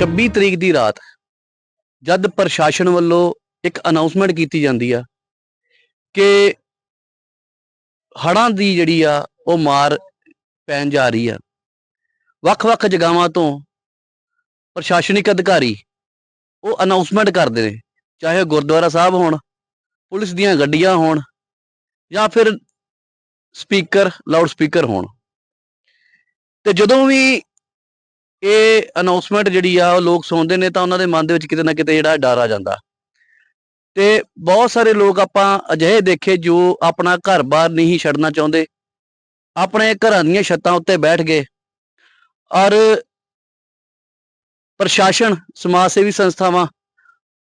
26 ਤਰੀਕ ਦੀ ਰਾਤ ਜਦ ਪ੍ਰਸ਼ਾਸਨ ਵੱਲੋਂ ਇੱਕ ਅਨਾਉਂਸਮੈਂਟ ਕੀਤੀ ਜਾਂਦੀ ਆ ਕਿ ਹੜ੍ਹਾਂ ਦੀ ਜਿਹੜੀ ਆ, ਉਹ ਮਾਰ ਪੈਣ ਜਾ ਰਹੀ ਆ। ਵੱਖ-ਵੱਖ ਜਗ੍ਹਾਵਾਂ ਤੋਂ ਪ੍ਰਸ਼ਾਸਨਿਕ ਅਧਿਕਾਰੀ ਉਹ ਅਨਾਉਂਸਮੈਂਟ ਕਰਦੇ ਨੇ, ਚਾਹੇ ਗੁਰਦੁਆਰਾ ਸਾਹਿਬ ਹੋਣ, ਪੁਲਿਸ ਦੀਆਂ ਗੱਡੀਆਂ ਹੋਣ, ਜਾਂ ਫਿਰ ਸਪੀਕਰ, ਲਾਊਡ ਸਪੀਕਰ ਹੋਣ। ਤੇ ਜਦੋਂ ਵੀ ਇਹ ਅਨਾਉਂਸਮੈਂਟ ਜਿਹੜੀ ਆ, ਉਹ ਲੋਕ ਸੁਣਦੇ ਨੇ ਤਾਂ ਉਹਨਾਂ ਦੇ ਮਨ ਦੇ ਵਿੱਚ ਕਿਤੇ ਨਾ ਕਿਤੇ ਜਿਹੜਾ ਡਰ ਆ ਜਾਂਦਾ। ਤੇ ਬਹੁਤ ਸਾਰੇ ਲੋਕ ਆਪਾਂ ਅਜਿਹੇ ਦੇਖੇ ਜੋ ਆਪਣਾ ਘਰ-ਬਾਰ ਨਹੀਂ ਛੱਡਣਾ ਚਾਹੁੰਦੇ। ਆਪਣੇ ਘਰਾਂ ਦੀਆਂ ਛੱਤਾਂ ਉੱਤੇ ਬੈਠ ਗਏ। ਔਰ ਪ੍ਰਸ਼ਾਸਨ ਸਮਾਜ ਸੇਵੀ ਸੰਸਥਾਵਾਂ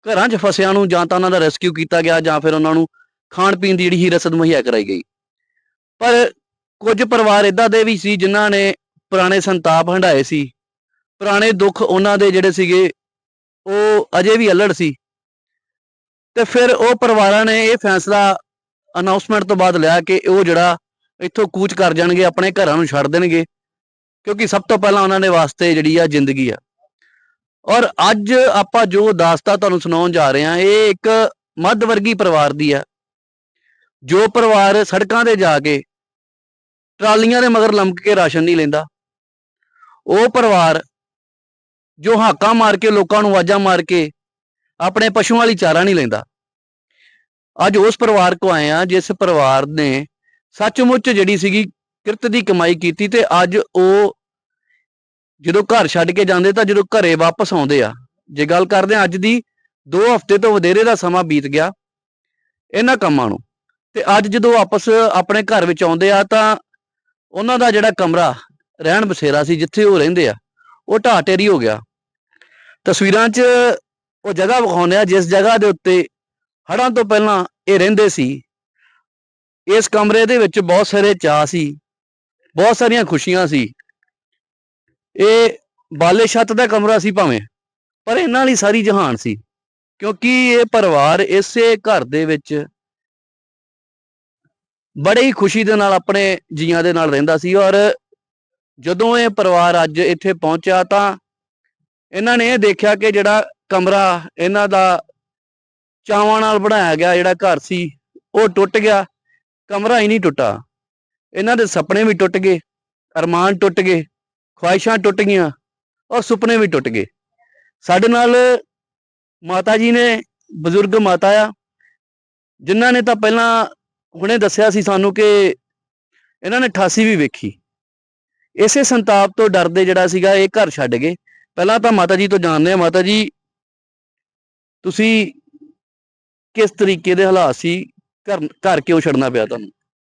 ਘਰਾਂ 'ਚ ਫਸਿਆਂ ਨੂੰ ਜਾਂ ਤਾਂ ਉਹਨਾਂ ਦਾ ਰੈਸਕਿਊ ਕੀਤਾ ਗਿਆ ਜਾਂ ਫਿਰ ਉਹਨਾਂ ਨੂੰ ਖਾਣ ਪੀਣ ਦੀ ਜਿਹੜੀ ਹੀ ਰਸਦ ਮੁਹੱਈਆ ਕਰਾਈ ਗਈ। ਪਰ ਕੁਝ ਪਰਿਵਾਰ ਇਦਾਂ ਦੇ ਵੀ ਸੀ ਜਿਨ੍ਹਾਂ ਨੇ ਪੁਰਾਣੇ ਸੰਤਾਪ ਹੰਢਾਏ ਸੀ। ਪੁਰਾਣੇ ਦੁੱਖ ਉਹਨਾਂ ਦੇ ਜਿਹੜੇ ਸੀਗੇ, ਉਹ ਅਜੇ ਵੀ ਅਲੜ ਸੀ। ਤੇ ਫਿਰ ਉਹ ਪਰਿਵਾਰਾਂ ਨੇ ਇਹ ਫੈਸਲਾ ਅਨਾਉਂਸਮੈਂਟ ਤੋਂ ਬਾਅਦ ਲਿਆ ਕਿ ਉਹ ਜਿਹੜਾ ਇੱਥੋਂ ਕੂਚ ਕਰ ਜਾਣਗੇ, ਆਪਣੇ ਘਰਾਂ ਨੂੰ ਛੱਡ ਦੇਣਗੇ, ਕਿਉਂਕਿ ਸਭ ਤੋਂ ਪਹਿਲਾਂ ਉਹਨਾਂ ਦੇ ਵਾਸਤੇ ਜਿਹੜੀ ਆ ਜ਼ਿੰਦਗੀ ਆ। ਔਰ ਅੱਜ ਆਪਾਂ ਜੋ ਦਾਸਤਾ ਤੁਹਾਨੂੰ ਸੁਣਾਉਣ ਜਾ ਰਹੇ ਹਾਂ, ਇਹ ਇੱਕ ਮੱਧ ਵਰਗੀ ਪਰਿਵਾਰ ਦੀ ਆ। ਜੋ ਪਰਿਵਾਰ ਸੜਕਾਂ ਤੇ ਜਾ ਕੇ ਟਰਾਲੀਆਂ ਦੇ ਮਗਰ ਲੰਮਕ ਕੇ ਰਾਸ਼ਨ ਨਹੀਂ ਲੈਂਦਾ। ਉਹ ਪਰਿਵਾਰ ਜੋ ਹਾਕਾਂ ਮਾਰ ਕੇ, ਲੋਕਾਂ ਨੂੰ ਆਵਾਜ਼ਾਂ ਮਾਰ ਕੇ, ਆਪਣੇ ਪਸ਼ੂਆਂ ਲਈ ਚਾਰਾ ਨਹੀਂ ਲੈਂਦਾ। ਅੱਜ ਉਸ ਪਰਿਵਾਰ ਕੋ ਆਏ ਆ ਜਿਸ ਪਰਿਵਾਰ ਨੇ ਸੱਚਮੁੱਚ ਜਿਹੜੀ ਸੀਗੀ ਕਿਰਤ ਦੀ ਕਮਾਈ ਕੀਤੀ ਤੇ ਅੱਜ ਉਹ ਜਦੋਂ ਘਰ ਛੱਡ ਕੇ ਜਾਂਦੇ ਤਾਂ ਜਦੋਂ ਘਰੇ ਵਾਪਸ ਆਉਂਦੇ ਆ। ਜੇ ਗੱਲ ਕਰਦੇ ਆ ਅੱਜ ਦੀ 2 ਹਫ਼ਤੇ ਤੋਂ ਵਧੇਰੇ ਦਾ ਸਮਾਂ ਬੀਤ ਗਿਆ ਇਹਨਾਂ ਕੰਮਾਂ ਨੂੰ। ਤੇ ਅੱਜ ਜਦੋਂ ਵਾਪਸ ਆਪਣੇ ਘਰ ਵਿੱਚ ਆਉਂਦੇ ਆ ਤਾਂ ਉਹਨਾਂ ਦਾ ਜਿਹੜਾ ਕਮਰਾ ਰਹਿਣ ਬਸੇਰਾ ਸੀ, ਜਿੱਥੇ ਉਹ ਰਹਿੰਦੇ ਆ, ਉਹ ਢਾਹ ਢੇਰੀ ਹੋ ਗਿਆ। ਤਸਵੀਰਾਂ 'ਚ ਉਹ ਜਗ੍ਹਾ ਵਿਖਾਉਂਦੇ ਆ, ਜਿਸ ਜਗ੍ਹਾ ਦੇ ਉੱਤੇ ਹੜ੍ਹਾਂ ਤੋਂ ਪਹਿਲਾਂ ਇਹ ਰਹਿੰਦੇ ਸੀ। ਇਸ ਕਮਰੇ ਦੇ ਵਿੱਚ ਬਹੁਤ ਸਾਰੇ ਚਾਅ ਸੀ, ਬਹੁਤ ਸਾਰੀਆਂ ਖੁਸ਼ੀਆਂ ਸੀ। ਇਹ ਬਾਲੇ ਛੱਤ ਦਾ ਕਮਰਾ ਸੀ ਭਾਵੇਂ, ਪਰ ਇਹਨਾਂ ਲਈ ਸਾਰੀ ਜਹਾਨ ਸੀ, ਕਿਉਂਕਿ ਇਹ ਪਰਿਵਾਰ ਇਸੇ ਘਰ ਦੇ ਵਿੱਚ ਬੜੇ ਹੀ ਖੁਸ਼ੀ ਦੇ ਨਾਲ ਆਪਣੇ ਜੀਆਂ ਦੇ ਨਾਲ ਰਹਿੰਦਾ ਸੀ ਔਰ ਜਦੋਂ ਇਹ ਪਰਿਵਾਰ ਅੱਜ ਇੱਥੇ ਪਹੁੰਚਿਆ ਤਾਂ ਇਹਨਾਂ ਨੇ ਇਹ ਦੇਖਿਆ ਕਿ ਜਿਹੜਾ ਕਮਰਾ ਇਹਨਾਂ ਦਾ ਚਾਵਾਂ ਨਾਲ ਬਣਾਇਆ ਗਿਆ, ਜਿਹੜਾ ਘਰ ਸੀ, ਉਹ ਟੁੱਟ ਗਿਆ। ਕਮਰਾ ਹੀ ਨਹੀਂ ਟੁੱਟਾ। ਇਹਨਾਂ ਦੇ ਸੁਪਨੇ ਵੀ ਟੁੱਟ ਗਏ, ਅਰਮਾਨ ਟੁੱਟ ਗਏ, ਖੁਆਇਸ਼ਾਂ ਟੁੱਟ ਗਈਆਂ, ਔਰ ਸੁਪਨੇ ਵੀ ਟੁੱਟ ਗਏ। ਸਾਡੇ ਨਾਲ ਮਾਤਾ ਜੀ ਨੇ, ਬਜ਼ੁਰਗ ਮਾਤਾ ਆ, ਜਿਨ੍ਹਾਂ ਨੇ ਤਾਂ ਪਹਿਲਾਂ ਹੁਣੇ ਦੱਸਿਆ ਸੀ ਸਾਨੂੰ ਕਿ ਇਹਨਾਂ ਨੇ 88 ਵੀ ਵੇਖੀ। ਇਸੇ ਸੰਤਾਪ ਤੋਂ ਡਰਦੇ ਜਿਹੜਾ ਸੀਗਾ, ਇਹ ਘਰ ਛੱਡ ਗਏ। ਪਹਿਲਾਂ ਤਾਂ ਮਾਤਾ ਜੀ ਤੋਂ ਜਾਣਦੇ ਆ, ਮਾਤਾ ਜੀ, ਤੁਸੀਂ ਕਿਸ ਤਰੀਕੇ ਦੇ ਹਾਲਾਤ ਸੀ? ਘਰ ਘਰ ਕਿਉਂ ਛੱਡਣਾ ਪਿਆ ਤੁਹਾਨੂੰ?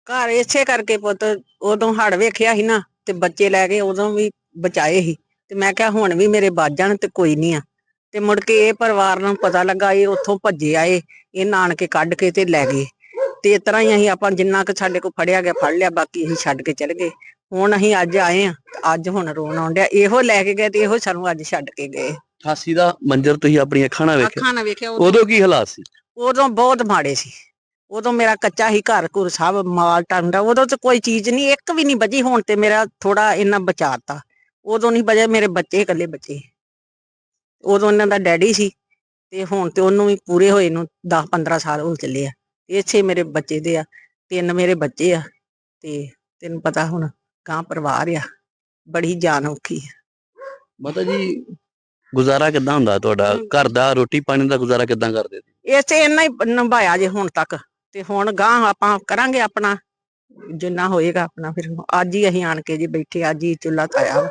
ਘਰ ਇਸੇ ਕਰਕੇ ਪੁੱਤ, ਉਦੋਂ ਹੜ ਵੇਖਿਆ ਸੀ ਨਾ, ਤੇ ਬੱਚੇ ਲੈ ਕੇ ਉਦੋਂ ਵੀ ਬਚਾਏ ਸੀ। ਤੇ ਮੈਂ ਕਿਹਾ ਹੁਣ ਵੀ ਮੇਰੇ ਬਾਜ ਜਾਣ ਤੇ ਕੋਈ ਨਹੀਂ ਆ। ਤੇ ਮੁੜ ਕੇ ਇਹ ਪਰਿਵਾਰ ਨੂੰ ਪਤਾ ਲੱਗਾ, ਇਹ ਉੱਥੋਂ ਭੱਜੇ ਆਏ, ਇਹ ਨਾਨਕੇ ਕੱਢ ਕੇ ਤੇ ਲੈ ਗਏ। ਤੇ ਇਸ ਤਰ੍ਹਾਂ ਹੀ ਅਸੀਂ ਆਪਾਂ ਜਿੰਨਾ ਕੁ ਸਾਡੇ ਕੋਲ ਫੜਿਆ ਗਿਆ ਫੜ ਲਿਆ ਬਾਕੀ ਅਸੀਂ ਛੱਡ ਕੇ ਚਲੇ ਗਏ। ਹੁਣ ਅਸੀਂ ਅੱਜ ਆਏ ਆ ਅੱਜ ਹੁਣ ਰੋਣ ਆਉਂਦਿਆ ਇਹੋ ਲੈ ਕੇ ਗਏ ਤੇ ਇਹੋ ਸਾਨੂੰ ਅੱਜ ਛੱਡ ਕੇ ਗਏ। 88 ਦਾ ਮੰਜ਼ਰ ਤੁਸੀਂ ਆਪਣੀਆਂ ਅੱਖਾਂ ਨਾਲ ਵੇਖਿਆ। ਅੱਖਾਂ ਨਾਲ ਵੇਖਿਆ ਉਦੋਂ- ਕੀ ਹਾਲਾਤ ਸੀ? ਉਦੋਂ ਬਹੁਤ ਮਾੜੇ ਸੀ। ਉਦੋਂ ਮੇਰਾ ਕੱਚਾ ਹੀ ਘਰ ਘੁਰ ਸਭ ਮਾਲ ਟੰਡਾ ਉਦੋਂ ਤੇ ਕੋਈ ਚੀਜ਼ ਨਹੀਂ ਇੱਕ ਵੀ ਨਹੀਂ ਬਚੀ। ਹੁਣ ਤੇ ਮੇਰਾ ਥੋੜਾ ਇਹਨਾਂ ਬਚਾਤਾ। ਉਦੋਂ ਨਹੀਂ ਬਚੇ ਮੇਰੇ ਬੱਚੇ ਇਕੱਲੇ ਬੱਚੇ। ਉਦੋਂ ਇਹਨਾਂ ਦਾ ਡੈਡੀ ਸੀ ਤੇ ਹੁਣ ਤੇ ਉਹਨੂੰ ਵੀ ਪੂਰੇ ਹੋਏ ਨੂੰ 10 15 ਸਾਲ ਹੋ ਚੱਲੇ ਆ। ਇਸੇ ਮੇਰੇ ਬੱਚੇ ਦੇ ਆ ਤਿੰਨ ਮੇਰੇ ਬੱਚੇ ਆ ਤੇ ਤੈਨੂੰ ਪਤਾ ਹੁਣ ਗਾਂ ਪਰਿਵਾਰ ਆ ਬੜੀ ਜਾਨ ਔਖੀ ਆ। ਮਾਤਾ ਜੀ ਗੁਜ਼ਾਰਾ ਕਿੱਦਾਂ ਹੁੰਦਾ ਤੁਹਾਡਾ? ਘਰ ਦਾ ਰੋਟੀ ਪਾਣੀ ਦਾ ਗੁਜ਼ਾਰਾ ਕਿੱਦਾਂ ਕਰਦੇ ਇਸੇ ਇੰਨਾ ਹੀ ਨਿਭਾਇਆ ਜੇ ਹੁਣ ਤੱਕ ਤੇ ਹੁਣ ਗਾਂ ਆਪਾਂ ਕਰਾਂਗੇ ਆਪਣਾ ਜਿੰਨਾ ਹੋਏਗਾ ਆਪਣਾ ਫਿਰ ਅੱਜ ਹੀ ਅਸੀਂ ਆਣ ਕੇ ਜੀ ਬੈਠੇ ਅੱਜ ਹੀ ਚੁੱਲਾ ਤਾਇਆ ਵਾ,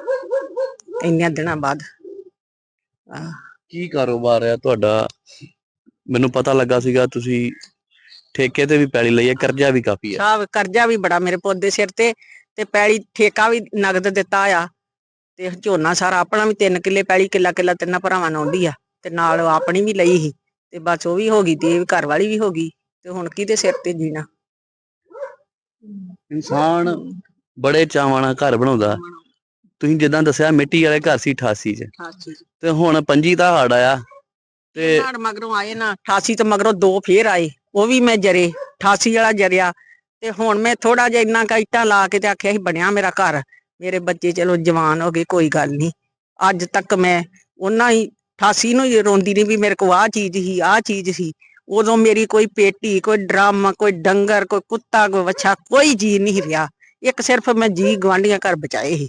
ਇੰਨਿਆਂ ਦਿਨਾਂ ਬਾਅਦ। ਆਹ, ਕੀ ਕਾਰੋਬਾਰ ਹੈ ਤੁਹਾਡਾ? ਮੈਨੂੰ ਪਤਾ ਲੱਗਾ ਸੀਗਾ ਤੁਸੀਂ ਠੇਕੇ ਤੇ ਵੀ ਪੈਲੀ ਲਈ ਹੈ ਕਰਜ਼ਾ ਵੀ ਕਾਫੀ ਹੈ। ਸਭ ਕਰਜ਼ਾ ਵੀ ਬੜਾ ਮੇਰੇ ਪੁੱਤ ਦੇ ਸਿਰ ਤੇ ਤੇ ਪੈਲੀ ਠੇਕਾ ਵੀ ਨਗਦ ਦਿੱਤਾ ਆ। ਤੇ ਝੋਨਾ ਸਾਰਾ ਆਪਣਾ ਵੀ 3 ਕਿੱਲੇ ਪੈਲੀ ਕਿੱਲਾ ਕਿੱਲਾ ਤਿੰਨਾਂ ਭਰਾਵਾਂ ਨੂੰ ਆਉਂਦੀ ਆ। ਤੇ ਨਾਲ ਉਹ ਆਪਣੀ ਵੀ ਲਈ ਸੀ ਤੇ ਬਸ ਉਹ ਵੀ ਹੋ ਗਈ ਤੇ ਘਰ ਵਾਲੀ ਵੀ ਹੋ ਗਈ ਤੇ ਹੁਣ ਕਿਹਦੇ ਸਿਰ ਤੇ ਜੀਣਾ? ਇਨਸਾਨ ਬੜੇ ਚਾਵਾਂ ਨਾਲ ਘਰ ਬਣਾਉਂਦਾ। ਤੁਸੀਂ ਜਿੱਦਾਂ ਦੱਸਿਆ ਮਿੱਟੀ ਵਾਲੇ ਘਰ ਸੀ 88 ਚ। ਤੇ ਹੁਣ ਪੰਜੀ ਦਾ ਹੜ ਆਇਆ ਤੇ ਨਾਲ ਮਗਰੋਂ ਆਏ ਨਾ 88 ਤੋਂ ਮਗਰੋਂ ਦੋ ਫੇਰ ਆਏ। ਉਹ ਵੀ ਮੈਂ ਜਰੇ 88 ਵਾਲਾ ਜਰਿਆ। ਤੇ ਹੁਣ ਮੈਂ ਥੋੜਾ ਜਿਹਾ ਇੰਨਾ ਕੁ ਇੱਟਾਂ ਲਾ ਕੇ ਤੇ ਆਖਿਆ ਸੀ, ਬਣਿਆ ਮੇਰਾ ਘਰ। ਮੇਰੇ ਬੱਚੇ ਚਲੋ ਜਵਾਨ ਹੋ ਗਏ, ਕੋਈ ਗੱਲ ਨਹੀਂ। ਅੱਜ ਤੱਕ ਮੈਂ ਉਹਨਾਂ ਹੀ 88 ਨੂੰ ਹੀ ਰੋਂਦੀ ਨਹੀਂ ਵੀ ਮੇਰੇ ਕੋਲ ਆਹ ਚੀਜ਼ ਸੀ, ਆਹ ਚੀਜ਼ ਸੀ। ਉਦੋਂ ਮੇਰੀ ਕੋਈ ਪੇਟੀ, ਕੋਈ ਡਰਮ, ਕੋਈ ਡੰਗਰ, ਕੋਈ ਕੁੱਤਾ, ਕੋਈ ਵੱਛਾ, ਕੋਈ ਜੀ ਨਹੀਂ ਰਿਹਾ। ਇੱਕ ਸਿਰਫ ਮੈਂ ਜੀ ਗਵਾਂਢੀਆਂ ਘਰ ਬਚਾਏ ਸੀ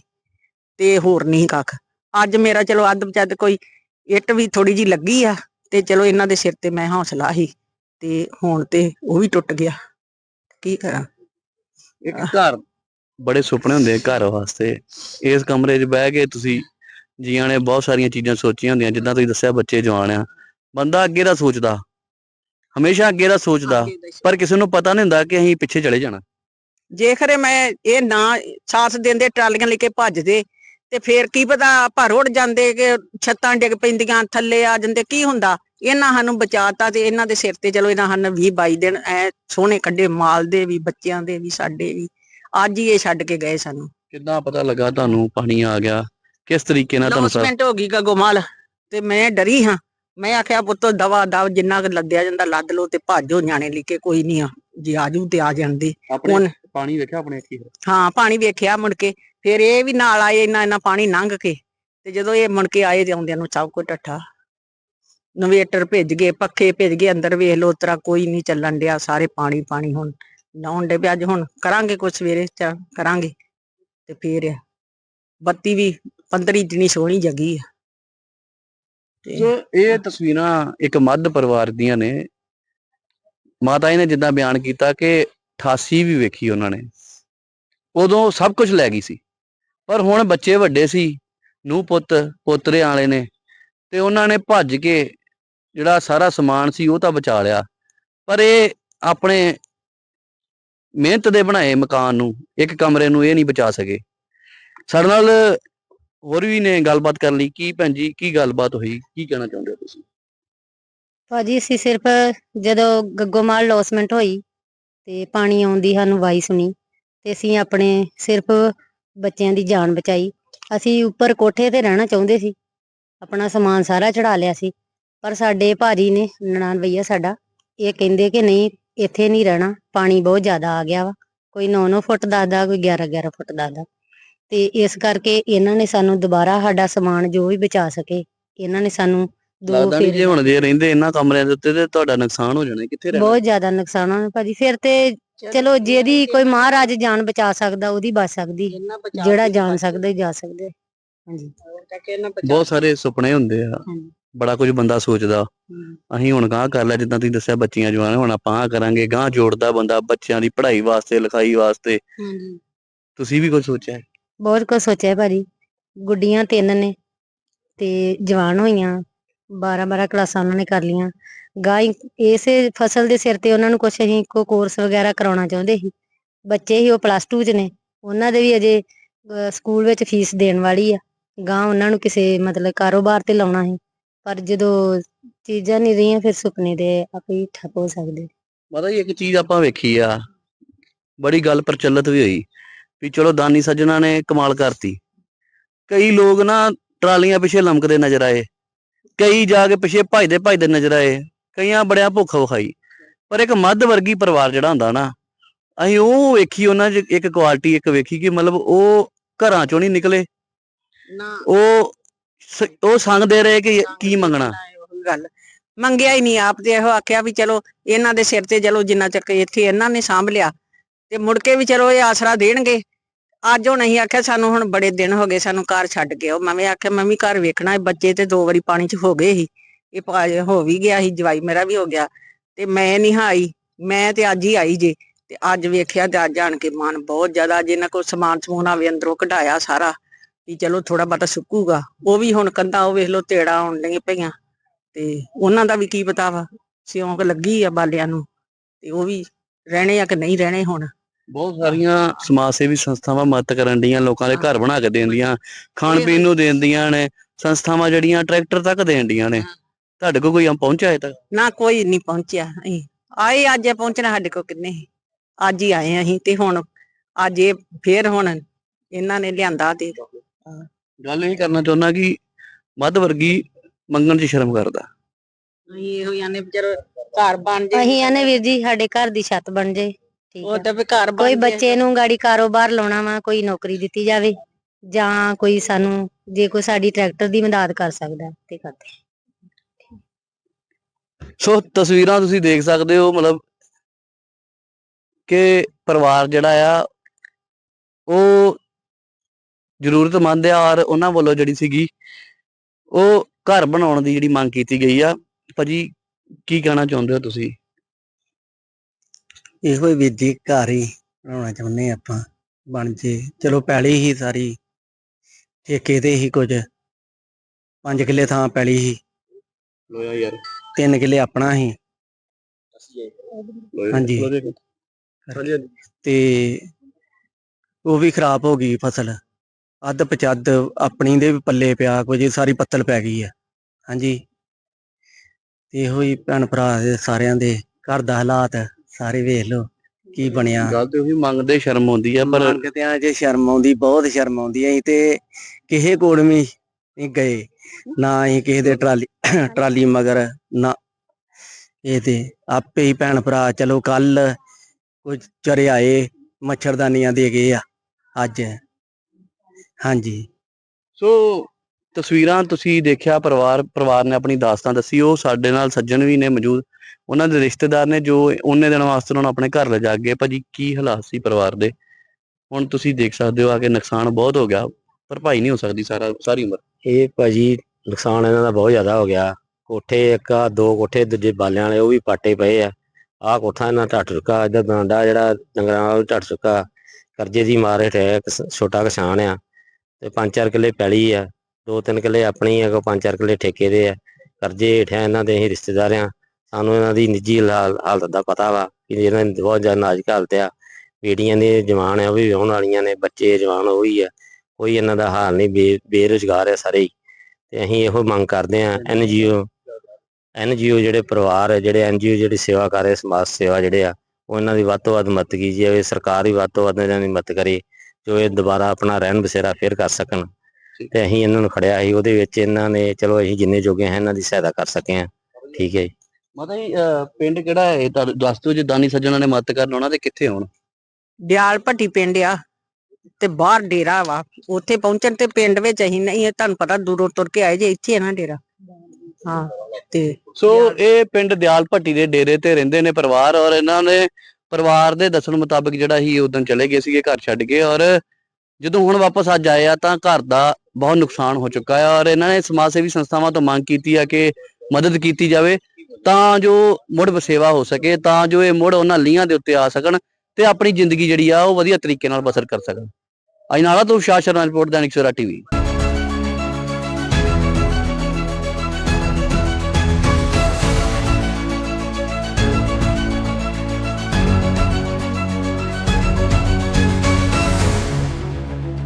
ਤੇ ਹੋਰ ਨਹੀਂ ਕੱਖ। ਅੱਜ ਮੇਰਾ ਚਲੋ ਅੱਧ ਬਚੱਦ ਕੋਈ ਇੱਟ ਵੀ ਥੋੜੀ ਜੀ ਲੱਗੀ ਆ ਤੇ ਚਲੋ ਇਹਨਾਂ ਦੇ ਸਿਰ ਤੇ ਮੈਂ ਹੌਸਲਾ ਸੀ। ਤੇ ਹੁਣ ਤੇ ਉਹ ਵੀ ਟੁੱਟ ਗਿਆ। ਕੀ ਕਰਾਂ? ਇੱਕ ਘਰ ਬੜੇ ਸੁਪਨੇ ਹੁੰਦੇ ਆ ਘਰ ਵਾਸਤੇ। ਇਸ ਕਮਰੇ 'ਚ ਬਹਿ ਕੇ ਤੁਸੀਂ ਜੀਆਂ ਨੇ ਬਹੁਤ ਸਾਰੀਆਂ ਚੀਜ਼ਾਂ ਸੋਚੀਆਂ ਹੁੰਦੀਆਂ ਜਿੱਦਾਂ ਤੁਸੀਂ ਦੱਸਿਆ ਬੱਚੇ ਜਵਾਨ ਆ। ਬੰਦਾ ਅੱਗੇ ਦਾ ਸੋਚਦਾ ਹਮੇਸ਼ਾ ਅੱਗੇ ਦਾ ਸੋਚਦਾ ਪਰ ਕਿਸੇ ਨੂੰ ਪਤਾ ਨਹੀਂ ਹੁੰਦਾ ਕਿ ਅਸੀਂ ਪਿੱਛੇ ਚਲੇ ਜਾਣਾ। ਜੇ ਖਰੇ ਮੈਂ ਇਹ ਨਾ ਸਾਥ ਦਿੰਦੇ ਟਰਾਲੀਆਂ ਲੈ ਕੇ ਭੱਜਦੇ ਤੇ ਫੇਰ ਕੀ ਪਤਾ ਭਰ ਉੜ ਜਾਂਦੇ ਕਿ ਛੱਤਾਂ ਡਿੱਗ ਪੈਂਦੀਆਂ ਥੱਲੇ ਆ ਜਾਂਦੇ ਕੀ ਹੁੰਦਾ? ਇਹਨਾਂ ਸਾਨੂੰ ਬਚਾਤਾ ਤੇ ਇਹਨਾਂ ਦੇ ਸਿਰ ਤੇ ਚਲੋ ਇਹਨਾਂ ਹਨ 20 22 ਦਿਨ ਐ ਸੋਹਣੇ ਕੱਢੇ ਮਾਲ ਦੇ ਵੀ ਬੱਚਿਆਂ ਦੇ ਵੀ ਸਾਡੇ ਵੀ। ਅੱਜ ਹੀ ਇਹ ਛੱਡ ਕੇ ਗਏ ਸਾਨੂੰ। ਕਿੱਦਾਂ ਪਤਾ ਲੱਗਾ ਤੁਹਾਨੂੰ ਪਾਣੀ ਆ ਗਿਆ? ਕਿਸ ਤਰੀਕੇ ਨਾਲ ਤੁਹਾਨੂੰ ਸਰ ਹੋ ਗਈ ਗਗੋਮਾਲ ਤੇ ਮੈਂ ਡਰੀ ਹਾਂ। ਮੈਂ ਆਖਿਆ ਪੁੱਤ ਦਵਾ ਦਵ ਜਿੰਨਾ ਕੁ ਲੱਦਿਆ ਜਾਂਦਾ ਲੱਦ ਲਓ ਤੇ ਭੱਜੋ ਨਿਆਣੇ ਲੈ ਕੇ ਕੋਈ ਨਹੀਂ ਆ। ਜੇ ਆਜੂ ਤੇ ਆ ਜਾਂਦੇ। ਹੁਣ ਪਾਣੀ ਵੇਖਿਆ ਆਪਣੇ ਅੱਖੀ ਹਾਂ ਪਾਣੀ ਵੇਖਿਆ ਮੁੜ ਕੇ। ਫਿਰ ਇਹ ਵੀ ਨਾਲ ਆਏ ਇੰਨਾ ਇੰਨਾ ਪਾਣੀ ਲੰਘ ਕੇ। ਤੇ ਜਦੋਂ ਇਹ ਮੁੜ ਕੇ ਆਏ ਤੇ ਆਉਂਦਿਆਂ ਨੂੰ ਸਭ ਕੁਝ ਟੱਠਾ ਨਵੇਟਰ ਭੇਜ ਗਏ, ਪੱਖੇ ਭੇਜ ਗਏ, ਅੰਦਰ ਵੇਖ ਲੋ ਤਰਾ ਕੋਈ ਨਹੀਂ ਚੱਲਣ ਡਿਆ, ਸਾਰੇ ਪਾਣੀ ਪਾਣੀ ਹੁਣ ਨਹਾਉਣ ਡੇ ਵੀ ਅੱਜ ਹੁਣ ਕਰਾਂਗੇ ਕੁਝ ਸਵੇਰੇ, ਚ ਕਰਾਂਗੇ ਤੇ ਫੇਰ ਬੱਤੀ ਵੀ 15 ਦਿਨੀ ਸੋਹਣੀ ਜਗੀ ਆ। ਸੋ ਇਹ ਤਸਵੀਰਾਂ ਇੱਕ ਮੱਧ ਪਰਿਵਾਰ ਦੀਆਂ ਨੇ। ਮਾਤਾ ਜੀ ਨੇ ਜਿੱਦਾਂ ਬਿਆਨ ਕੀਤਾ ਕਿ 88 ਵੀ ਵੇਖੀ ਉਹਨਾਂ ਨੇ। ਉਦੋਂ ਸਭ ਕੁਝ ਲੈ ਗਈ ਸੀ। ਪਰ ਹੁਣ ਬੱਚੇ ਵੱਡੇ ਸੀ ਨੂੰ ਪੁੱਤ, ਪੋਤਰੇ ਵਾਲੇ ਨੇ ਤੇ ਉਹਨਾਂ ਨੇ ਭੱਜ ਕੇ ਜਿਹੜਾ ਸਾਰਾ ਸਮਾਨ ਸੀ ਉਹ ਤਾਂ ਬਚਾ ਲਿਆ। ਪਰ ਇਹ ਆਪਣੇ ਮਿਹਨਤ ਦੇ ਬਣਾਏ ਮਕਾਨ ਨੂੰ, ਇੱਕ ਕਮਰੇ ਨੂੰ ਇਹ ਨਹੀਂ ਬਚਾ ਸਕੇ। ਸਾਡੇ ਨਾਲ ਹੋਰ ਵੀ ਨੇ ਗੱਲਬਾਤ ਕਰਨ ਲਈ। ਕੀ ਭੈਣ ਜੀ, ਕੀ ਗੱਲਬਾਤ ਹੋਈ? ਕੀ ਕਹਿਣਾ ਚਾਹੁੰਦੇ ਹੋ ਤੁਸੀਂ? ਭਾਜੀ, ਅਸੀਂ ਸਿਰਫ ਜਦੋਂ ਗੱਗੋਮਾਲ ਲੌਸਮੈਂਟ ਹੋਈ ਤੇ ਪਾਣੀ ਆਉਂਦੀ ਸਾਨੂੰ ਵਾਈ ਸੁਣੀ ਤੇ ਅਸੀਂ ਆਪਣੇ ਸਿਰਫ ਬੱਚਿਆਂ ਦੀ ਜਾਨ ਬਚਾਈ। ਅਸੀਂ ਉੱਪਰ ਕੋਠੇ ਤੇ ਰਹਿਣਾ ਚਾਹੁੰਦੇ ਸੀ। ਆਪਣਾ ਸਮਾਨ ਸਾਰਾ ਚੜਾ ਲਿਆ ਸੀ। ਪਰ ਸਾਡੇ ਭਾਜੀ ਨੇ ਨਨਾਣ ਭਈਆ ਸਾਡਾ ਇਹ ਕਹਿੰਦੇ ਕਿ ਨਹੀਂ ਇੱਥੇ ਨਹੀਂ ਰਹਿਣਾ ਪਾਣੀ ਬਹੁਤ ਜ਼ਿਆਦਾ ਆ ਗਿਆ ਵਾ। ਕੋਈ 9-9 ਫੁੱਟ ਦੱਸਦਾ ਕੋਈ 11-11 ਫੁੱਟ ਦੱਸਦਾ ਤੇ ਇਸ ਕਰਕੇ ਇਹਨਾਂ ਨੇ ਸਾਨੂੰ ਦੁਬਾਰਾ ਸਾਡਾ ਸਮਾਨ ਜੋ ਵੀ ਬਚਾ ਸਕੇ ਇਹਨਾਂ ਨੇ ਸਾਨੂੰ ਦੋ ਲੱਗਦਾ ਨਹੀਂ ਫੇਰੇ ਜੇ ਹੁਣ ਜੇ ਰਹਿੰਦੇ ਇਹਨਾਂ ਕਮਰਿਆਂ ਦੇ ਉੱਤੇ ਤੇ ਤੁਹਾਡਾ ਨੁਕਸਾਨ ਹੋ ਜਾਣਾ ਕਿੱਥੇ ਰਹਿਣਾ? ਬਹੁਤ ਜ਼ਿਆਦਾ ਨੁਕਸਾਨ ਹੋਣਾ ਭਾਜੀ। ਫਿਰ ਤੇ ਚਲੋ ਜਿਹਦੀ ਕੋਈ ਮਹਾਰਾਜ ਜਾਨ ਬਚਾ ਸਕਦਾ ਉਹਦੀ ਬਚ ਸਕਦੀ। ਜਿਹੜਾ ਜਾਣ ਸਕਦਾ ਹੀ ਜਾ ਸਕਦਾ। ਹਾਂਜੀ। ਬਹੁਤ ਸਾਰੇ ਸੁਪਨੇ ਹੁੰਦੇ ਆ। ਹਾਂਜੀ। ਬੜਾ ਕੁਝ ਬੰਦਾ ਸੋਚਦਾ। ਅਸੀਂ ਹੁਣ ਗਾਂ ਕਰ ਲਿਆ ਜਿੱਦਾਂ ਤੁਸੀਂ ਦੱਸਿਆ ਬੱਚੀਆਂ ਜਵਾਨ ਹੁਣ ਆਪਾਂ ਆਹ ਕਰਾਂਗੇ ਗਾਂ ਜੋੜਦਾ ਬੰਦਾ ਬੱਚਿਆਂ ਦੀ ਪੜ੍ਹਾਈ ਵਾਸਤੇ ਲਿਖਾਈ ਵਾਸਤੇ। ਤੁਸੀਂ ਵੀ ਕੁਝ ਸੋਚਿਆ ਹੈ? ਬਹੁਤ ਕੁਝ ਸੋਚਿਆ ਭਾਜੀ। ਗੁੱਡੀਆਂ ਤਿੰਨ ਨੇ ਤੇ ਜਵਾਨ ਹੋਈਆਂ 12 12 ਕਲਾਸਾਂ ਉਹਨਾਂ ਨੇ ਕਰ ਲੀਆਂ ਗਾਂ ਹੀ ਇਸੇ ਫਸਲ ਦੇ ਸਿਰ ਤੇ ਉਹਨਾਂ ਨੂੰ ਕੁਝ ਅਸੀਂ ਕੋ ਕੋਰਸ ਵਗੈਰਾ ਕਰਾਉਣਾ ਚਾਹੁੰਦੇ ਸੀ। ਬੱਚੇ ਹੀ ਉਹ ਪਲੱਸ 2 ਚ ਨੇ। ਉਹਨਾਂ ਦੇ ਵੀ ਅਜੇ ਅਹ, ਸਕੂਲ ਵਿੱਚ ਫੀਸ ਦੇਣ ਵਾਲੀ ਆ। ਗਾਂ ਉਹਨਾਂ ਨੂੰ ਕਿਸੇ ਮਤਲਬ ਕਾਰੋਬਾਰ ਤੇ ਲਾਉਣਾ ਸੀ। ਪਰ ਜਦੋਂ ਚੀਜ਼ਾਂ ਨਹੀਂ ਰਹੀਆਂ ਫਿਰ ਸੁਪਨੇ ਦੇ ਆਪੇ ਹੀ ਠੱਪ ਹੋ ਸਕਦੇ। ਮਾਤਾ ਜੀ ਇੱਕ ਚੀਜ਼ ਆਪਾਂ ਵੇਖੀ ਆ ਬੜੀ ਗੱਲ ਪ੍ਰਚਲਿਤ ਵੀ ਹੋਈ ਵੀ ਚਲੋ ਦਾਨੀ ਸੱਜਣਾ ਨੇ ਕਮਾਲ ਕਰਤੀ। ਕਈ ਲੋਕ ਨਾ ਟਰਾਲੀਆਂ ਪਿੱਛੇ ਲਮਕਦੇ ਨਜ਼ਰ ਆਏ ਕਈ ਜਾ ਕੇ ਪਿੱਛੇ ਭੱਜਦੇ ਭੱਜਦੇ ਨਜ਼ਰ ਆਏ ਕਈਆਂ ਬੜਿਆ ਭੁੱਖ ਵਿਖਾਈ। ਪਰ ਇੱਕ ਮੱਧ ਵਰਗੀ ਪਰਿਵਾਰ ਜਿਹੜਾ ਹੁੰਦਾ ਨਾ ਅਸੀਂ ਉਹ ਵੇਖੀ ਉਹਨਾਂ 'ਚ ਇੱਕ ਕੁਆਲਿਟੀ ਇੱਕ ਵੇਖੀ ਕਿ ਮਤਲਬ ਉਹ ਘਰਾਂ ਚੋਂ ਨਹੀਂ ਨਿਕਲੇ। ਨਾ। ਉਹ ਸ- ਉਹ ਸੰਗਦੇ ਰਹੇ ਕਿ ਕੀ ਮੰਗਣਾ? ਉਹੀ ਗੱਲ। ਮੰਗਿਆ ਹੀ ਨਹੀਂ ਆਪ ਤੇ ਇਹੋ ਆਖਿਆ ਵੀ ਚਲੋ ਇਹਨਾਂ ਦੇ ਸਿਰ ਤੇ ਚਲੋ ਜਿੰਨਾ ਚੱਕ ਇੱਥੇ ਇਹਨਾਂ ਨੇ ਸਾਂਭ ਲਿਆ। ਤੇ ਮੁੜ ਕੇ ਵੀ ਚਲੋ ਇਹ ਆਸਰਾ ਦੇਣਗੇ। ਅੱਜ ਹੁਣ ਅਸੀਂ ਆਖਿਆ ਸਾਨੂੰ ਹੁਣ ਬੜੇ ਦਿਨ ਹੋ ਗਏ ਸਾਨੂੰ ਘਰ ਛੱਡ ਕੇ ਆਓ। ਮੈਂ ਆਖਿਆ ਮੈਂ ਵੀ ਘਰ ਵੇਖਣਾ ਇਹ ਬੱਚੇ ਤੇ ਦੋ ਵਾਰੀ ਪਾਣੀ 'ਚ ਹੋ ਗਏ ਸੀ। ਇਹ ਪਾ- ਹੋ ਵੀ ਗਿਆ ਸੀ ਜਵਾਈ ਮੇਰਾ ਵੀ ਹੋ ਗਿਆ। ਤੇ ਮੈਂ ਨਹੀਂ ਆਈ ਮੈਂ ਤੇ ਅੱਜ ਹੀ ਆਈ ਜੇ। ਤੇ ਅੱਜ ਵੇਖਿਆ ਤੇ ਅੱਜ ਆਣ ਕੇ ਮਨ ਬਹੁਤ ਜ਼ਿਆਦਾ ਜਿੰਨਾ ਕੋ ਸਮਾਨ ਸਮੂਨਾ ਵੀ ਅੰਦਰੋਂ ਕਢਾਇਆ ਸਾਰਾ। ਵੀ ਚਲੋ ਥੋੜਾ ਬਹੁਤਾ ਸੁੱਕੂਗਾ। ਉਹ ਵੀ ਹੁਣ ਕੰਧਾਂ ਉਹ ਵੇਖ ਲਓ ਤੇੜਾ ਆਉਣ ਡਈਆਂ ਪਈਆਂ। ਤੇ ਉਹਨਾਂ ਦਾ ਵੀ ਕੀ ਪਤਾ ਵਾ ਸਿਉਂਕ ਲੱਗੀ ਆ ਬਾਲਿਆਂ ਨੂੰ। ਤੇ ਉਹ ਵੀ ਰਹਿਣੇ ਆ ਕਿ ਨਹੀਂ ਰਹਿਣੇ ਹੁਣ? ਬਹੁਤ ਸਾਰੀਆਂ ਸਮਾਜ ਸੇਵੀ ਸੰਸਥਾਵਾਂ ਮਦਦ ਕਰਨ ਦੀਆਂ ਲੋਕਾਂ ਦੇ ਘਰ ਬਣਾ ਕੇ ਦੇਣ ਦੀਆਂ ਖਾਣ ਪੀਣ ਨੂੰ ਦੇਣ ਦੀਆਂ ਨੇ ਸੰਸਥਾਵਾਂ ਜਿਹੜੀਆਂ ਟਰੈਕਟਰ ਤੱਕ ਦੇਣ ਦੀਆਂ ਨੇ। ਤੁਹਾਡੇ ਕੋਲ ਕੋਈ ਆ ਪਹੁੰਚਿਆ ਹੈ ਤੱਕ? ਨਾ ਕੋਈ ਨਹੀਂ ਪਹੁੰਚਿਆ ਅਸੀਂ ਆਏ ਅੱਜ ਪਹੁੰਚਣਾ ਸਾਡੇ ਕੋ ਕਿੰਨੇ। ਅੱਜ ਹੀ ਆਏ ਅਸੀਂ ਤੇ ਹੁਣ ਅੱਜ ਇਹ ਫੇਰ ਹੁਣ ਇਹਨਾਂ ਨੇ ਲਿਆਂਦਾ ਤੇ ਗੱਲ ਇਹ ਕਰਨਾ ਚਾਹੁੰਦਾ ਕਿ ਮੱਧ ਵਰਗੀ ਮੰਗਣ 'ਚ ਸ਼ਰਮ ਕਰਦਾ। ਅਸੀਂ ਇਹੋ ਜਾਨੇ ਚਲੋ ਘਰ ਬਣ ਜੇ। ਅਸੀਂ ਆਨੇ ਵੀਰ ਜੀ ਸਾਡੇ ਘਰ ਦੀ ਛੱਤ ਬਣ ਜੇ ਠੀਕ ਉਹ ਆ। ਤਾਂ ਵੀ ਘਰ ਬਣ ਕੋਈ ਜੇ। ਬੱਚੇ ਨੂੰ ਗਾੜੀ ਕਾਰੋਬਾਰ ਲਾਉਣਾ ਵਾ ਕੋਈ ਨੌਕਰੀ ਦਿੱਤੀ ਜਾਵੇ ਜਾਂ ਕੋਈ ਸਾਨੂੰ ਜੇ ਕੋਈ ਸਾਡੀ ਟਰੈਕਟਰ ਦੀ ਮਦਦ ਕਰ ਸਕਦਾ ਤੇ ਕਰਦੇ ਸੋ ਤਸਵੀਰਾਂ ਤੁਸੀਂ ਦੇਖ ਸਕਦੇ ਹੋ ਮਤਲਬ ਕਿ ਪਰਿਵਾਰ ਜਿਹੜਾ ਆ ਉਹ ਜ਼ਰੂਰਤਮੰਦ ਆ ਔਰ ਉਹਨਾਂ ਵੱਲੋਂ ਜਿਹੜੀ ਸੀਗੀ ਉਹ ਘਰ ਬਣਾਉਣ ਦੀ ਜਿਹੜੀ ਮੰਗ ਕੀਤੀ ਗਈ ਆ। ਭਾਜੀ ਕੀ ਕਹਿਣਾ ਚਾਹੁੰਦੇ ਹੋ ਤੁਸੀਂ? ਇਹੋ ਹੀ ਵੀਰ ਜੀ ਘਰ ਹੀ ਬਣਾਉਣਾ ਚਾਹੁੰਦੇ ਆਪਾਂ ਬਣ ਜੇ। ਚਲੋ ਪੈਲੀ ਹੀ ਸਾਰੀ ਠੇਕੇ ਤੇ ਹੀ ਕੁਝ ਪੰਜ ਕਿੱਲੇ ਥਾਂ ਪੈਲੀ ਹੀ। ਲੋਇਆ ਯਾਰ। ਤਿੰਨ ਕਿੱਲੇ ਆਪਣਾ ਹੀ। ਹਾਂਜੀ। ਤੇ ਉਹ ਵੀ ਖਰਾਬ ਹੋ ਗਈ ਫਸਲ। ਅੱਧ ਪਚੱਦ ਆਪਣੀ ਦੇ ਵੀ ਪੱਲੇ ਪਿਆ ਕੁਝ ਸਾਰੀ ਪੱਤਲ ਪੈ ਗਈ ਹੈ। ਹਾਂਜੀ। ਤੇ ਇਹੋ ਹੀ ਭੈਣ ਭਰਾ ਦੇ ਸਾਰਿਆਂ ਦੇ ਘਰ ਦਾ ਹਾਲਾਤ ਸਾਰੇ ਵੇਖ ਲਓ ਕੀ ਬਣਿਆ। ਗੱਲ ਤੇ ਉਹੀ ਮੰਗਦੇ ਸ਼ਰਮ ਆਉਂਦੀ ਆ ਪਰ ਮੰਗਦਿਆਂ ਜੇ ਸ਼ਰਮ ਆਉਂਦੀ ਬਹੁਤ ਸ਼ਰਮ ਆਉਂਦੀ ਐ ਤੇ ਕਿਸੇ ਕੋਲ ਵੀ ਨਹੀਂ ਗਏ ਨਾ ਹੀ ਕਿਸੇ ਦੇ ਟਰਾਲੀ ਟਰਾਲੀ ਮਗਰ ਨਾ ਇਹ ਤੇ ਆਪੇ ਹੀ ਭੈਣ ਭਰਾ ਚਲੋ ਕੱਲ ਕੁਝ ਚਰੇ ਆਏ ਮੱਛਰਦਾਨੀਆਂ ਦੇ ਗਏ ਆ ਅੱਜ। ਹਾਂਜੀ। ਸੋ ਤਸਵੀਰਾਂ ਤੁਸੀਂ ਦੇਖਿਆ ਪਰਿਵਾਰ ਪਰਿਵਾਰ ਨੇ ਆਪਣੀ ਦਾਸਤਾਨ ਦੱਸੀ ਉਹ ਸਾਡੇ ਨਾਲ ਸੱਜਣ ਵੀ ਨੇ ਮੌਜੂਦ। ਉਹਨਾਂ ਦੇ ਰਿਸ਼ਤੇਦਾਰ ਨੇ ਜੋ ਉਹਨੇ ਦਿਨ ਵਾਸਤੇ ਉਹਨਾਂ ਨੂੰ ਆਪਣੇ ਘਰ ਲਿਜਾ ਗਏ ਭਾਜੀ ਕੀ ਹਾਲਾਤ ਸੀ ਪਰਿਵਾਰ ਦੇ? ਹੁਣ ਤੁਸੀਂ ਦੇਖ ਸਕਦੇ ਹੋ ਆ ਕਿ ਨੁਕਸਾਨ ਬਹੁਤ ਹੋ ਗਿਆ ਭਰਪਾਈ ਨਹੀਂ ਹੋ ਸਕਦੀ ਸਾਰਾ ਸਾਰੀ ਉਮਰ। ਇਹ ਭਾਜੀ ਨੁਕਸਾਨ ਇਹਨਾਂ ਦਾ ਬਹੁਤ ਜ਼ਿਆਦਾ ਹੋ ਗਿਆ। ਕੋਠੇ ਇੱਕ ਆ ਦੋ ਕੋਠੇ ਦੂਜੇ ਬਾਲਿਆਂ ਵਾਲੇ ਉਹ ਵੀ ਪਾਟੇ ਪਏ ਆ। ਆਹ ਕੋਠਾ ਇਹਨਾਂ ਦਾ ਢੱਟ ਚੁੱਕਾ ਇੱਧਰ ਬਰਾਂਡਾ ਜਿਹੜਾ ਡੰਗਰਾਂ ਵਾਲਾ ਢੱਟ ਚੁੱਕਾ ਕਰਜ਼ੇ ਦੀ ਮਾਰ ਹੇਠ ਹੈ ਇੱਕ ਛੋਟਾ ਕਿਸਾਨ ਆ। ਤੇ ਪੰਜ ਚਾਰ ਕਿੱਲੇ ਪੈਲੀ ਆ, ਦੋ ਤਿੰਨ ਕਿੱਲੇ ਆਪਣੀ ਆ, ਕੋ ਪੰਜ ਚਾਰ ਕਿੱਲੇ ਠੇਕੇ ਦੇ ਆ। ਕਰਜ਼ੇ ਹੇਠ ਆ ਇਹਨਾਂ ਦੇ ਅਸੀਂ ਰਿਸ਼ਤੇਦਾਰ ਆ। ਸਾਨੂੰ ਇਹਨਾਂ ਦੀ ਨਿੱਜੀ ਹਾਲ- ਹਾਲਤ ਦਾ ਪਤਾ ਵਾ ਕਿ ਇਹਨਾਂ ਦੀ ਬਹੁਤ ਜ਼ਿਆਦਾ ਨਾਜ਼ੁਕ ਹਾਲਤ ਆ। ਬੇਟੀਆਂ ਦੇ ਜਵਾਨ ਆ, ਉਹ ਵੀ ਵਿਆਹੁਣ ਵਾਲੀਆਂ ਨੇ, ਬੱਚੇ ਜਵਾਨ ਉਹ ਹੀ ਆ। ਕੋਈ ਇਹਨਾਂ ਦਾ ਹਾਲ ਨਹੀਂ, ਬੇ, ਬੇਰੁਜ਼ਗਾਰ ਆ ਸਾਰੇ ਹੀ। ਤੇ ਅਸੀਂ ਇਹੋ ਮੰਗ ਕਰਦੇ ਆ ਐਨਜੀਓ ਐਨਜੀਓ ਜਿਹੜੇ ਪਰਿਵਾਰ ਹੈ ਜਿਹੜੇ ਐਨਜੀਓ ਜਿਹੜੀ ਸੇਵਾ ਕਰ ਰਹੇ, ਸਮਾਜ ਸੇਵਾ ਜਿਹੜੇ ਆ, ਉਹ ਇਹਨਾਂ ਦੀ ਵੱਧ ਤੋਂ ਵੱਧ ਮਦਦ ਕੀਤੀ ਜਾਵੇ ਸਰਕਾਰ ਵੀ ਵੱਧ ਤੋਂ ਵੱਧ ਇਹਨਾਂ ਦੀ ਮਦਦ ਕਰੇ। ਜੋ ਇਹ ਦੁਬਾਰਾ ਆਪਣਾ ਰਹਿਣ ਬਸੇਰਾ ਫੇਰ ਕਰ ਸਕਣ। ਤੇ ਅਸੀਂ ਇਹਨਾਂ ਨੂੰ ਖੜਿਆ ਸੀ ਉਹਦੇ ਵਿੱਚ ਇਹਨਾਂ ਨੇ ਚਲੋ ਅਸੀਂ ਜਿੰਨੇ ਜੋਗੇ ਹਾਂ ਇਹਨਾਂ ਦੀ ਸਹਾਇਤਾ ਕਰ ਸਕੇ ਆ ਠੀਕ ਹੈ ਜੀ। ਮਾਤਾ ਜੀ ਅਹ, ਪਿੰਡ ਕਿਹੜਾ ਹੈ? ਇਹ ਤੁਹਾਨੂੰ ਦੱਸ ਦਿਓ ਜੇ ਦਾਨੀ ਸੱਜਣਾ ਨੇ ਮਦਦ ਕਰਨ ਆਉਣਾ ਤੇ ਕਿੱਥੇ ਹੋਣ ਦਿਆਲ ਭੱਟੀ ਪਿੰਡ ਆ ਤੇ ਬਾਹਰ ਡੇਰਾ ਵਾ। ਉੱਥੇ ਪਹੁੰਚਣ ਤੇ ਪਿੰਡ ਵਿੱਚ ਅਸੀਂ ਨਹੀਂ ਇਹ ਤੁਹਾਨੂੰ ਪਤਾ ਦੂਰੋਂ ਤੁਰ ਕੇ ਆਏ ਜੇ ਇੱਥੇ ਆ ਨਾ ਡੇਰਾ। ਹਾਂ ਤੇ ਸੋ ਇਹ ਪਿੰਡ ਦਿਆਲ ਭੱਟੀ ਦੇ ਡੇਰੇ ਤੇ ਰਹਿੰਦੇ ਨੇ ਪਰਿਵਾਰ ਔਰ ਇਹਨਾਂ ਨੇ ਪਰਿਵਾਰ ਦੇ ਦੱਸਣ ਮੁਤਾਬਕ ਜਿਹੜਾ ਹੀ ਉਦੋਂ ਚਲੇ ਗਏ ਸੀਗੇ, ਘਰ ਛੱਡ ਕੇ ਔਰ ਜਦੋਂ ਹੁਣ ਵਾਪਸ ਅੱਜ ਆਏ ਆ ਤਾਂ ਘਰ ਦਾ ਬਹੁਤ ਨੁਕਸਾਨ ਹੋ ਚੁੱਕਾ ਹੈ ਔਰ ਇਹਨਾਂ ਨੇ ਸਮਾਜ ਸੇਵੀ ਸੰਸਥਾਵਾਂ ਤੋਂ ਮੰਗ ਕੀਤੀ ਆ ਕਿ ਮਦਦ ਕੀਤੀ ਜਾਵੇ ਤਾਂ ਜੋ ਮੁੜ ਵਸੇਵਾ ਹੋ ਸਕੇ, ਤਾਂ ਜੋ ਇਹ ਮੁੜ ਉਹਨਾਂ ਲੀਹਾਂ ਦੇ ਉੱਤੇ ਆ ਸਕਣ ਤੇ ਆਪਣੀ ਜ਼ਿੰਦਗੀ ਜਿਹੜੀ ਆ ਉਹ ਵਧੀਆ ਤਰੀਕੇ ਨਾਲ ਬਸਰ ਕਰ ਸਕਣ। ਅਜਨਾਲਾ ਤੋਂ ਸ਼ਾਹ ਸ਼ਰਮਾ ਰਿਪੋਰਟ, ਦੈਨਿਕ ਨਿਕਸਰਾ ਟੀਵੀ।